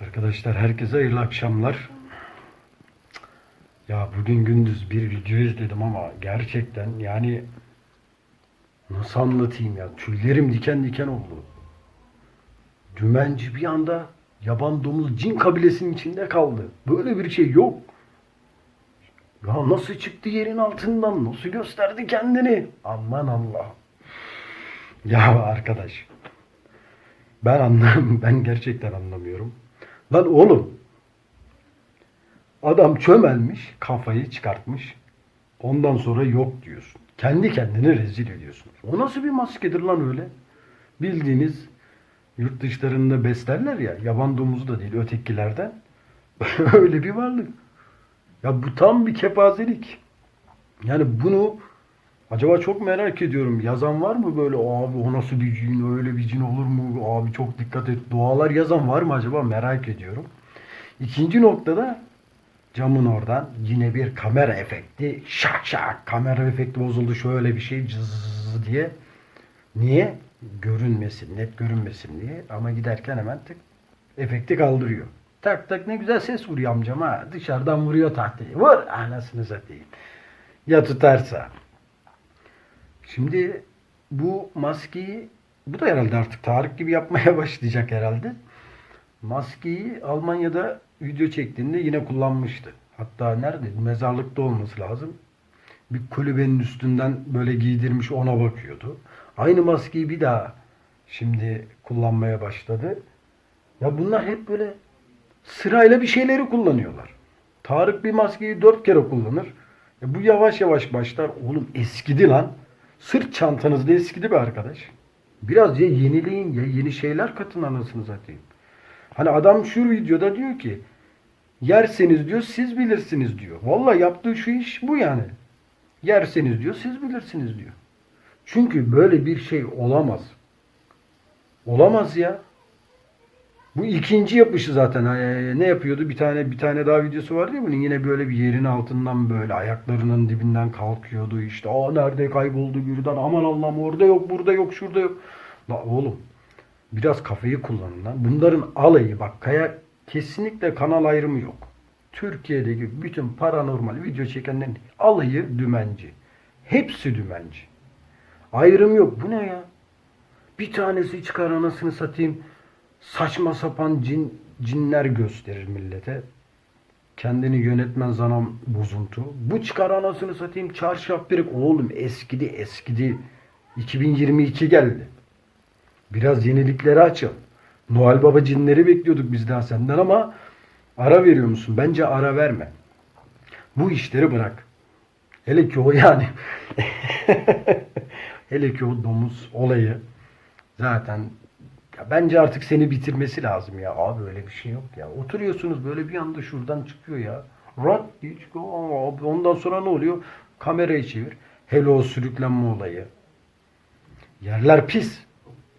Arkadaşlar herkese hayırlı akşamlar. Ya bugün gündüz bir video izledim ama gerçekten yani nasıl anlatayım ya tüylerim diken diken oldu. Dümenci bir anda yaban domuz cin kabilesinin içinde kaldı. Böyle bir şey yok. Ya nasıl çıktı yerin altından? Nasıl gösterdi kendini? Aman Allah. Ya arkadaş. Ben anlamıyorum. Ben gerçekten anlamıyorum. Lan oğlum. Adam çömelmiş, kafayı çıkartmış. Ondan sonra yok diyorsun. Kendi kendini rezil ediyorsun. O nasıl bir maskedir lan öyle? Bildiğiniz yurt dışlarında beslerler ya, yaban domuzu da değil ötekilerden. öyle bir varlık. Ya bu tam bir kepazelik. Yani bunu acaba çok merak ediyorum. Yazan var mı böyle abi o nasıl bir cin öyle bir cin olur mu? Abi çok dikkat et. Dualar yazan var mı acaba merak ediyorum. İkinci noktada camın oradan yine bir kamera efekti. Şak şak kamera efekti bozuldu şöyle bir şey cız diye. Niye? Görünmesin, net görünmesin diye. Ama giderken hemen tık efekti kaldırıyor. Tak tak ne güzel ses vuruyor amcam ha. Dışarıdan vuruyor tahtayı. Vur anasını satayım. Ya tutarsa. Şimdi bu maskeyi bu da herhalde artık Tarık gibi yapmaya başlayacak herhalde. Maskeyi Almanya'da video çektiğinde yine kullanmıştı. Hatta nerede? Mezarlıkta olması lazım. Bir kulübenin üstünden böyle giydirmiş ona bakıyordu. Aynı maskeyi bir daha şimdi kullanmaya başladı. Ya bunlar hep böyle sırayla bir şeyleri kullanıyorlar. Tarık bir maskeyi dört kere kullanır. E bu yavaş yavaş başlar. Oğlum eskidi lan. Sırt çantanız da eskidi be arkadaş. Biraz ya yenileyin ya yeni şeyler katın anasını satayım. Hani adam şu videoda diyor ki yerseniz diyor siz bilirsiniz diyor. Vallahi yaptığı şu iş bu yani. Yerseniz diyor siz bilirsiniz diyor. Çünkü böyle bir şey olamaz. Olamaz ya. Bu ikinci yapışı zaten. Ee, ne yapıyordu? Bir tane bir tane daha videosu vardı ya bunun. Yine böyle bir yerin altından böyle ayaklarının dibinden kalkıyordu işte. Aa nerede kayboldu birden? Aman Allah'ım orada yok, burada yok, şurada yok. La oğlum biraz kafayı kullanın lan. Bunların alayı bak kaya kesinlikle kanal ayrımı yok. Türkiye'deki bütün paranormal video çekenlerin alayı dümenci. Hepsi dümenci. Ayrım yok. Bu ne ya? Bir tanesi çıkar anasını satayım. Saçma sapan cin, cinler gösterir millete. Kendini yönetmen zanam bozuntu. Bu çıkar anasını satayım çarşaf birik. Oğlum eskidi eskidi. 2022 geldi. Biraz yeniliklere açıl. Noel Baba cinleri bekliyorduk biz daha senden ama ara veriyor musun? Bence ara verme. Bu işleri bırak. Hele ki o yani. Hele ki o domuz olayı zaten ya bence artık seni bitirmesi lazım ya. Abi öyle bir şey yok ya. Oturuyorsunuz böyle bir anda şuradan çıkıyor ya. Rat diye çıkıyor. Aa, Ondan sonra ne oluyor? Kamerayı çevir. Hele o sürüklenme olayı. Yerler pis.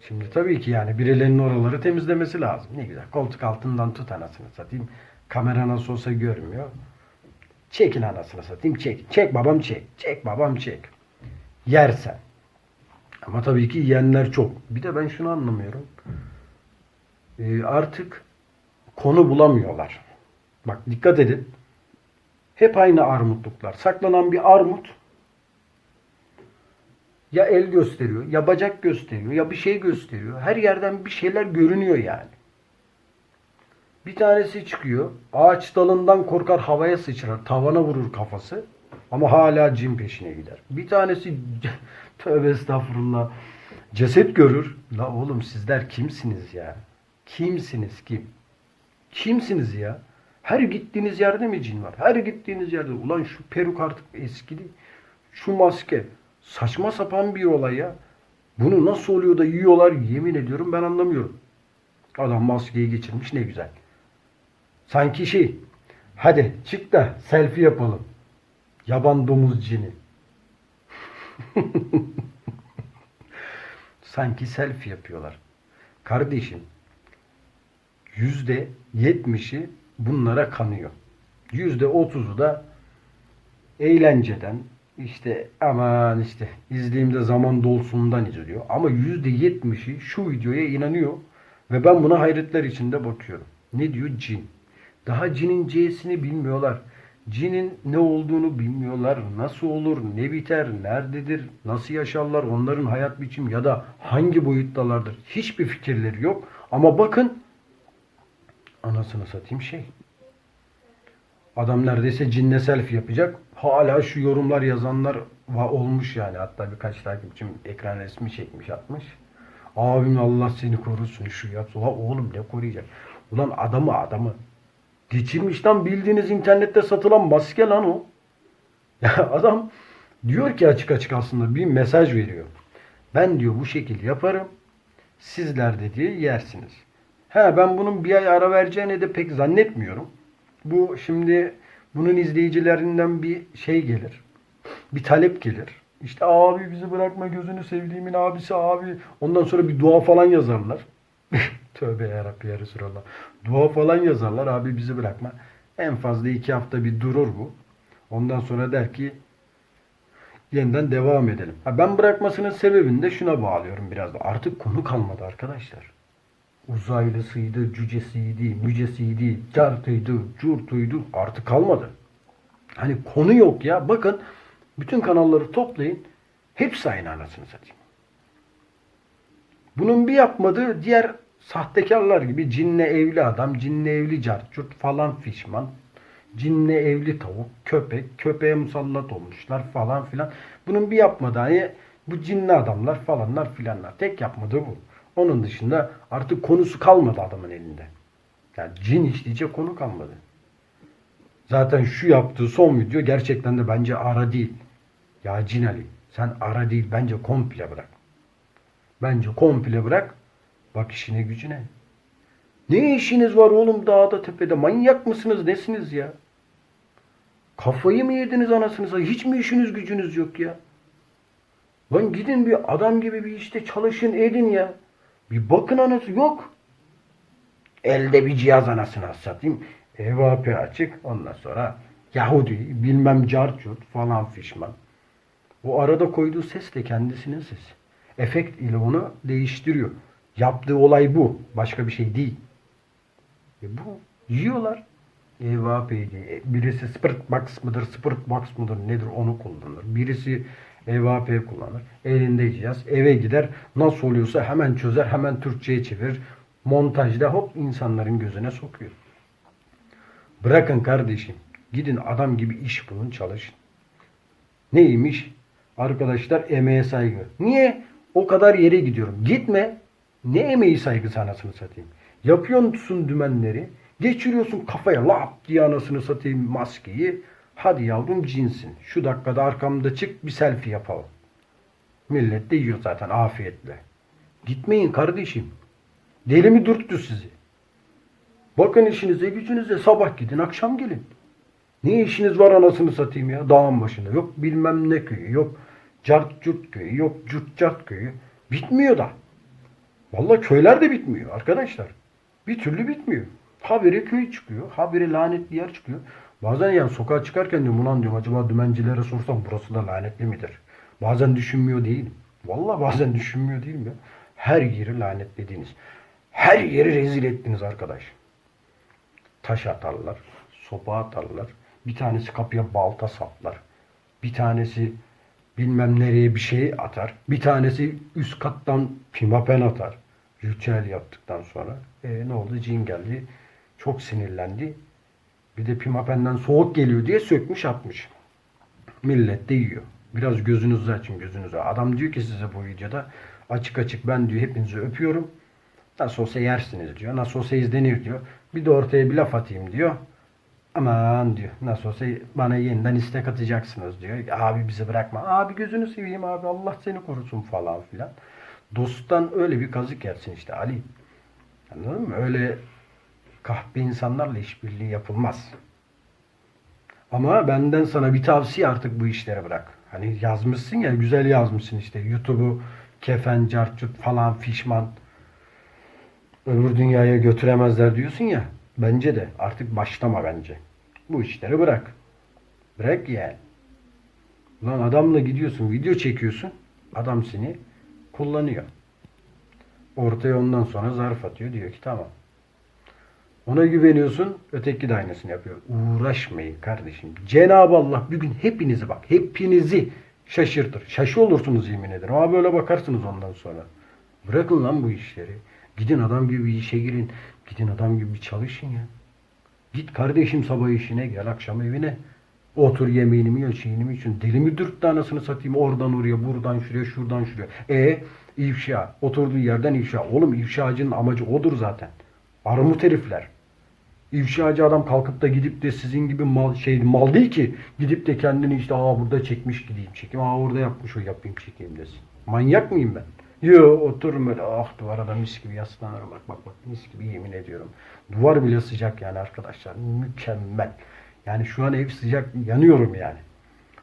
Şimdi tabii ki yani birilerinin oraları temizlemesi lazım. Ne güzel. Koltuk altından tut anasını satayım. Kamera nasıl olsa görmüyor. Çekin anasını satayım çek. Çek babam çek. Çek babam çek. Yersen. Ama tabii ki yiyenler çok. Bir de ben şunu anlamıyorum. Ee, artık konu bulamıyorlar. Bak dikkat edin. Hep aynı armutluklar. Saklanan bir armut ya el gösteriyor, ya bacak gösteriyor, ya bir şey gösteriyor. Her yerden bir şeyler görünüyor yani. Bir tanesi çıkıyor, ağaç dalından korkar havaya sıçrar, tavana vurur kafası. Ama hala cin peşine gider. Bir tanesi tövbe estağfurullah ceset görür. La oğlum sizler kimsiniz ya? Kimsiniz kim? Kimsiniz ya? Her gittiğiniz yerde mi cin var? Her gittiğiniz yerde. Ulan şu peruk artık eskidi. Şu maske. Saçma sapan bir olay ya. Bunu nasıl oluyor da yiyorlar yemin ediyorum ben anlamıyorum. Adam maskeyi geçirmiş ne güzel. Sanki şey hadi çık da selfie yapalım. Yaban domuz cini. Sanki selfie yapıyorlar. Kardeşim yüzde yetmişi bunlara kanıyor. Yüzde otuzu da eğlenceden işte aman işte izleyeyim zaman dolsundan izliyor. Ama yüzde yetmişi şu videoya inanıyor ve ben buna hayretler içinde bakıyorum. Ne diyor? Cin. Daha cinin C'sini bilmiyorlar. Cinin ne olduğunu bilmiyorlar. Nasıl olur, ne biter, nerededir, nasıl yaşarlar, onların hayat biçimi ya da hangi boyuttalardır. Hiçbir fikirleri yok. Ama bakın anasını satayım şey. Adam neredeyse cinle selfie yapacak. Hala şu yorumlar yazanlar olmuş yani. Hatta birkaç takipçim ekran resmi çekmiş atmış. Abim Allah seni korusun şu yap. Ulan oğlum ne koruyacak? Ulan adamı adamı. Geçirmiş lan bildiğiniz internette satılan maske lan o. Ya adam diyor ki açık açık aslında bir mesaj veriyor. Ben diyor bu şekil yaparım. Sizler de diye yersiniz. He ben bunun bir ay ara vereceğini de pek zannetmiyorum. Bu şimdi bunun izleyicilerinden bir şey gelir. Bir talep gelir. İşte abi bizi bırakma gözünü sevdiğimin abisi abi. Ondan sonra bir dua falan yazarlar. Tövbe yarabbi ya Resulallah. Dua falan yazarlar abi bizi bırakma. En fazla iki hafta bir durur bu. Ondan sonra der ki yeniden devam edelim. Ha, ben bırakmasının sebebini de şuna bağlıyorum biraz da. Artık konu kalmadı arkadaşlar. Uzaylısıydı, cücesiydi, mücesiydi, cartıydı, curtuydu. Artık kalmadı. Hani konu yok ya. Bakın bütün kanalları toplayın. Hepsi aynı anasını satayım. Bunun bir yapmadığı diğer sahtekarlar gibi cinle evli adam, cinle evli carçurt falan fişman. Cinle evli tavuk, köpek, köpeğe musallat olmuşlar falan filan. Bunun bir yapmadığı hani bu cinli adamlar falanlar filanlar. Tek yapmadığı bu. Onun dışında artık konusu kalmadı adamın elinde. Yani cin işleyecek konu kalmadı. Zaten şu yaptığı son video gerçekten de bence ara değil. Ya Cin Ali sen ara değil bence komple bırak. Bence komple bırak. Bak işine gücüne. Ne işiniz var oğlum dağda tepede? Manyak mısınız? Nesiniz ya? Kafayı mı yediniz anasınıza? Hiç mi işiniz gücünüz yok ya? Lan gidin bir adam gibi bir işte çalışın edin ya. Bir bakın anası yok. Elde bir cihaz anasını satayım. EVP açık. Ondan sonra Yahudi bilmem carcut falan fişman. O arada koyduğu ses de kendisinin sesi. Efekt ile onu değiştiriyor. Yaptığı olay bu. Başka bir şey değil. E bu. Yiyorlar. EVP diye. Birisi Spirit Box mıdır, Spirit Box mıdır nedir onu kullanır. Birisi EVP kullanır. Elinde cihaz. Eve gider. Nasıl oluyorsa hemen çözer. Hemen Türkçe'ye çevirir. Montajda hop insanların gözüne sokuyor. Bırakın kardeşim. Gidin adam gibi iş bulun çalışın. Neymiş? Arkadaşlar emeğe saygı. Niye? O kadar yere gidiyorum. Gitme. Ne emeği saygısı anasını satayım. Yapıyorsun dümenleri. Geçiriyorsun kafaya lap diye anasını satayım maskeyi. Hadi yavrum cinsin. Şu dakikada arkamda çık bir selfie yapalım. Millet de yiyor zaten afiyetle. Gitmeyin kardeşim. Deli mi dürttü sizi? Bakın işinize gücünüze sabah gidin akşam gelin. Ne işiniz var anasını satayım ya dağın başında. Yok bilmem ne köyü yok cart curt köyü yok curt cart köyü. Bitmiyor da. Vallahi köyler de bitmiyor arkadaşlar. Bir türlü bitmiyor. Habire köy çıkıyor. Habire lanetli yer çıkıyor. Bazen yani sokağa çıkarken diyorum ulan diyorum acaba dümencilere sorsam burası da lanetli midir? Bazen düşünmüyor değilim. Vallahi bazen düşünmüyor değilim ya. Her yeri lanetlediniz. Her yeri rezil ettiniz arkadaş. Taş atarlar, sopa atarlar. Bir tanesi kapıya balta saplar. Bir tanesi bilmem nereye bir şey atar. Bir tanesi üst kattan pimapen atar. Ritüel yaptıktan sonra. E, ne oldu? Cin geldi. Çok sinirlendi. Bir de pimapenden soğuk geliyor diye sökmüş atmış. Millet de yiyor. Biraz gözünüzü açın gözünüzü. Adam diyor ki size bu videoda açık açık ben diyor hepinizi öpüyorum. Nasıl olsa yersiniz diyor. Nasıl olsa izlenir diyor. Bir de ortaya bir laf atayım diyor. Aman diyor. Nasıl olsa bana yeniden istek atacaksınız diyor. Abi bizi bırakma. Abi gözünü seveyim abi. Allah seni korusun falan filan. Dosttan öyle bir kazık yersin işte Ali. Anladın mı? Öyle kahpe insanlarla işbirliği yapılmaz. Ama benden sana bir tavsiye artık bu işleri bırak. Hani yazmışsın ya güzel yazmışsın işte YouTube'u kefen, cartçut falan fişman öbür dünyaya götüremezler diyorsun ya. Bence de artık başlama bence. Bu işleri bırak. Bırak yani. Lan adamla gidiyorsun, video çekiyorsun. Adam seni kullanıyor. Ortaya ondan sonra zarf atıyor. Diyor ki tamam. Ona güveniyorsun, öteki de aynısını yapıyor. Uğraşmayın kardeşim. Cenab-ı Allah bir gün hepinizi bak, hepinizi şaşırtır. Şaşı olursunuz yemin ederim. Ama böyle bakarsınız ondan sonra. Bırakın lan bu işleri. Gidin adam gibi bir işe girin. Gidin adam gibi bir çalışın ya. Git kardeşim sabah işine gel akşam evine. Otur yemeğini ye, şeyini mi için. Deli mi dürttü anasını satayım oradan oraya, buradan şuraya, şuradan şuraya. E ifşa. Oturduğu yerden ifşa. Oğlum ifşacının amacı odur zaten. Armut herifler. İfşacı adam kalkıp da gidip de sizin gibi mal şey mal değil ki gidip de kendini işte aa burada çekmiş gideyim çekeyim. Aa orada yapmış o yapayım çekeyim desin. Manyak mıyım ben? Yo otururum böyle ah duvara da mis gibi yaslanırım bak bak bak mis gibi yemin ediyorum. Duvar bile sıcak yani arkadaşlar mükemmel. Yani şu an ev sıcak yanıyorum yani.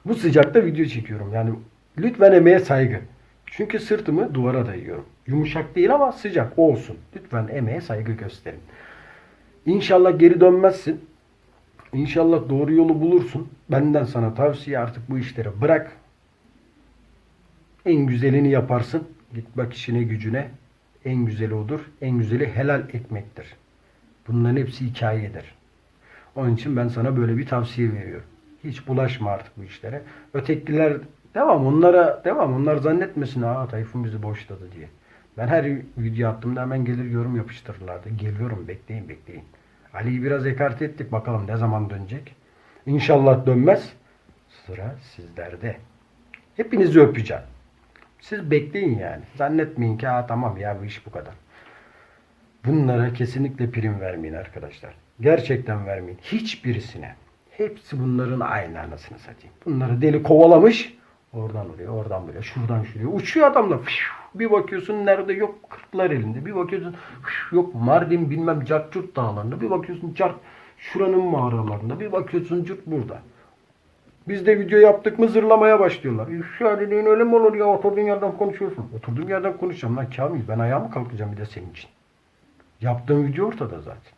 Bu sıcakta video çekiyorum yani lütfen emeğe saygı. Çünkü sırtımı duvara dayıyorum. Yumuşak değil ama sıcak olsun. Lütfen emeğe saygı gösterin. İnşallah geri dönmezsin. İnşallah doğru yolu bulursun. Benden sana tavsiye artık bu işleri bırak. En güzelini yaparsın. Git bak işine gücüne. En güzeli odur. En güzeli helal ekmektir. Bunların hepsi hikayedir. Onun için ben sana böyle bir tavsiye veriyorum. Hiç bulaşma artık bu işlere. Ötekiler devam onlara devam. Onlar zannetmesin ha Tayfun bizi boşladı diye. Ben her video attığımda hemen gelir yorum yapıştırırlardı. Geliyorum bekleyin bekleyin. Ali'yi biraz ekarte ettik bakalım ne zaman dönecek. İnşallah dönmez. Sıra sizlerde. Hepinizi öpeceğim. Siz bekleyin yani. Zannetmeyin ki ha tamam ya bu iş bu kadar. Bunlara kesinlikle prim vermeyin arkadaşlar. Gerçekten vermeyin. Hiçbirisine. Hepsi bunların aynı anasını satayım. Bunları deli kovalamış. Oradan oraya, oradan buraya, şuradan şuraya. Uçuyor adamla. Bir bakıyorsun nerede yok kırklar elinde. Bir bakıyorsun yok Mardin bilmem Cartçurt dağlarında. Bir bakıyorsun Cart şuranın mağaralarında. Bir bakıyorsun Curt burada. Biz de video yaptık mı zırlamaya başlıyorlar. Dediğin öyle mi olur ya oturduğun yerden konuşuyorsun. Oturduğum yerden konuşacağım lan Kamil. Ben ayağa mı kalkacağım bir de senin için. Yaptığım video ortada zaten.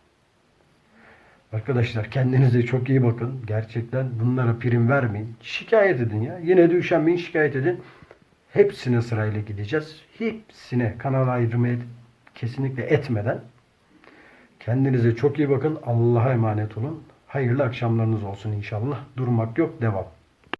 Arkadaşlar kendinize çok iyi bakın. Gerçekten bunlara prim vermeyin. Şikayet edin ya. Yine de üşenmeyin şikayet edin. Hepsine sırayla gideceğiz. Hepsine kanal ayrımı et- kesinlikle etmeden. Kendinize çok iyi bakın. Allah'a emanet olun. Hayırlı akşamlarınız olsun inşallah. Durmak yok. Devam.